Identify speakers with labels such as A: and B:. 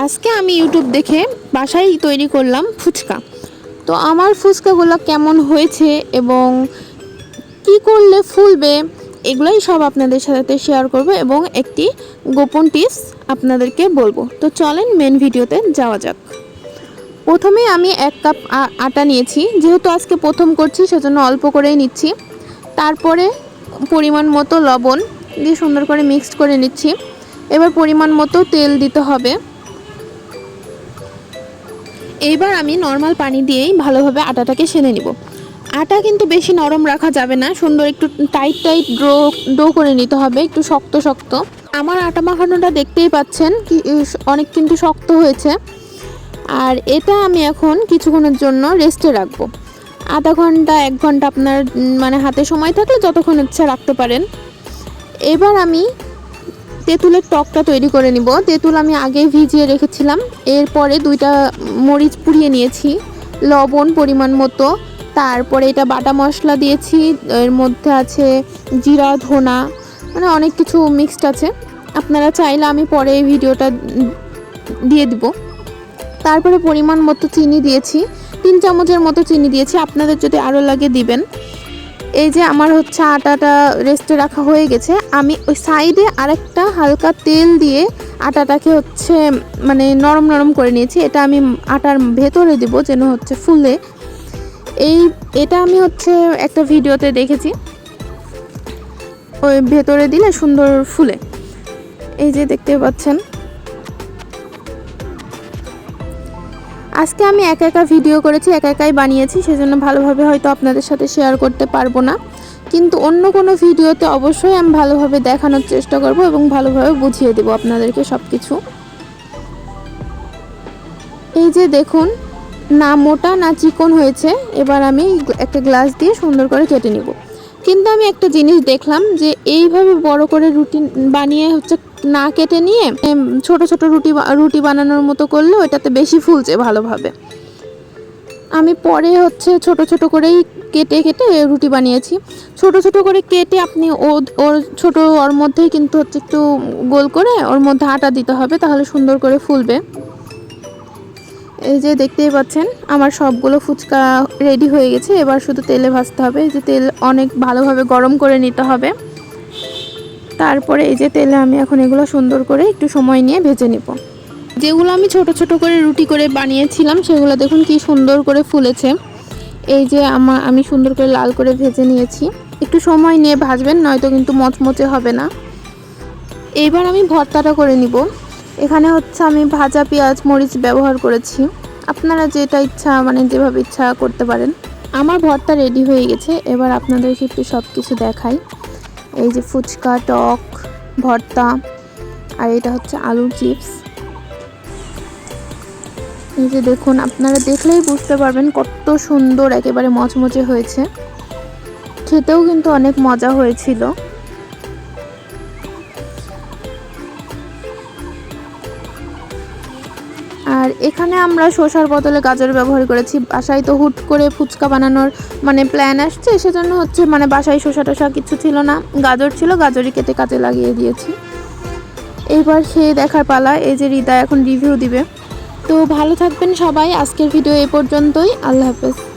A: আজকে আমি ইউটিউব দেখে বাসায় তৈরি করলাম ফুচকা। তো আমার ফুচকাগুলো কেমন হয়েছে এবং কি করলে ফুলবে, এগুলোই সব আপনাদের সাথে শেয়ার করব এবং একটি গোপন টিপস আপনাদেরকে বলব। তো চলেন মেন ভিডিওতে যাওয়া যাক। প্রথমে আমি এক কাপ আটা নিয়েছি। যেহেতু আজকে প্রথম করছি, সেজন্য অল্প করেই নিচ্ছি। তারপরে পরিমাণ মতো লবণ দিয়ে সুন্দর করে মিক্সড করে নিচ্ছি। এবার পরিমাণ মতো তেল দিতে হবে। এইবার আমি নর্মাল পানি দিয়েই ভালোভাবে আটাটাকে সেনে নিব। আটা কিন্তু বেশি নরম রাখা যাবে না, সুন্দর একটু টাইট টাইট ডো ডো করে নিতে হবে, একটু শক্ত শক্ত। আমার আটা মাখানোটা দেখতেই পাচ্ছেন কি অনেক কিন্তু শক্ত হয়েছে। আর এটা আমি এখন কিছুক্ষণের জন্য রেস্টে রাখব। আধা ঘণ্টা, এক ঘণ্টা আপনার মানে হাতে সময় থাকলে যতক্ষণ ইচ্ছা রাখতে পারেন। এবার আমি তেঁতুলের টকটা তৈরি করে নিব। তেঁতুল আমি আগেই ভিজিয়ে রেখেছিলাম। এরপরে দুইটা মরিচ পুড়িয়ে নিয়েছি, লবণ পরিমাণ মতো। তারপরে এটা বাটা মশলা দিয়েছি, এর মধ্যে আছে জিরা, ধনা মানে অনেক কিছু মিক্সড আছে। আপনারা চাইলে আমি পরে এই ভিডিওটা দিয়ে দিব। তারপরে পরিমাণ মতো চিনি দিয়েছি, তিন চামচের মতো চিনি দিয়েছি। আপনাদের যদি আরও লাগে দিবেন। এই যে আমার হচ্ছে আটাটা রেস্টে রাখা হয়ে গেছে, আমি ওই সাইডে আরেকটা হালকা তেল দিয়ে আটাটাকে হচ্ছে মানে নরম নরম করে নিয়েছি, এটা আমি আটার ভেতরে দিব যেন হচ্ছে ফুলে। এই, এটা আমি হচ্ছে একটা ভিডিওতে দেখেছি। ওই ভেতরে দিলে সুন্দর ফুলে। এই যে দেখতে পাচ্ছেন। আজকে আমি একা একা ভিডিও করেছি, একা একাই বানিয়েছি, সেজন্য ভালোভাবে হয়তো আপনাদের সাথে শেয়ার করতে পারব না। কিন্তু অন্য কোনো ভিডিওতে অবশ্যই আমি ভালোভাবে দেখানোর চেষ্টা করব এবং ভালোভাবে বুঝিয়ে দেবো আপনাদেরকে সব কিছু এই যে দেখুন, না মোটা, না চিকন হয়েছে। এবার আমি একটা গ্লাস দিয়ে সুন্দর করে কেটে নিব। কিন্তু আমি একটা জিনিস দেখলাম যে এইভাবে বড় করে রুটি বানিয়ে হচ্ছে না কেটে নিয়ে ছোট ছোট রুটি রুটি বানানোর মতো করলে ওটাতে বেশি ফুলছে ভালোভাবে। আমি পরে হচ্ছে ছোট ছোট করেই কেটে কেটে রুটি বানিয়েছি। ছোট ছোট করে কেটে আপনি ওর, ছোট ওর মধ্যেই কিন্তু হচ্ছে একটু গোল করে ওর মধ্যে আটা দিতে হবে, তাহলে সুন্দর করে ফুলবে। এই যে দেখতেই পাচ্ছেন, আমার সবগুলো ফুচকা রেডি হয়ে গেছে। এবার শুধু তেলে ভাজতে হবে। এই যে তেল অনেক ভালোভাবে গরম করে নিতে হবে। তারপরে এই যে তেলে আমি এখন এগুলো সুন্দর করে একটু সময় নিয়ে ভেজে নিব। যেগুলো আমি ছোট ছোট করে রুটি করে বানিয়েছিলাম, সেগুলো দেখুন কি সুন্দর করে ফুলেছে। এই যে আমার আমি সুন্দর করে লাল করে ভেজে নিয়েছি। একটু সময় নিয়ে ভাজবেন, নয়তো কিন্তু মচমচে হবে না। এইবার আমি ভর্তাটা করে নিব। এখানে হচ্ছে আমি ভাজা পেঁয়াজ মরিচ ব্যবহার করেছি। আপনারা যেটা ইচ্ছা মানে যেভাবে ইচ্ছা করতে পারেন। আমার ভর্তা রেডি হয়ে গেছে। এবার আপনাদেরকে একটু সব কিছু দেখাই। এই যে ফুচকা, টক, ভর্তা, আর এটা হচ্ছে আলুর চিপস। এই যে দেখুন, আপনারা দেখলেই বুঝতে পারবেন কত সুন্দর একেবারে মচমচে হয়েছে। খেতেও কিন্তু অনেক মজা হয়েছিল। আর এখানে আমরা শসার বদলে গাজর ব্যবহার করেছি। বাসায় তো হুট করে ফুচকা বানানোর মানে প্ল্যান আসছে, সেজন্য হচ্ছে মানে বাসায় শসা টসা কিছু ছিল না। গাজর ছিল, গাজরই কেটে কাজে লাগিয়ে দিয়েছি। এবার সে দেখার পালা, এই যে রিদা এখন রিভিউ দিবে। তো ভালো থাকবেন সবাই, আজকের ভিডিও এ পর্যন্তই, আল্লাহ হাফেজ।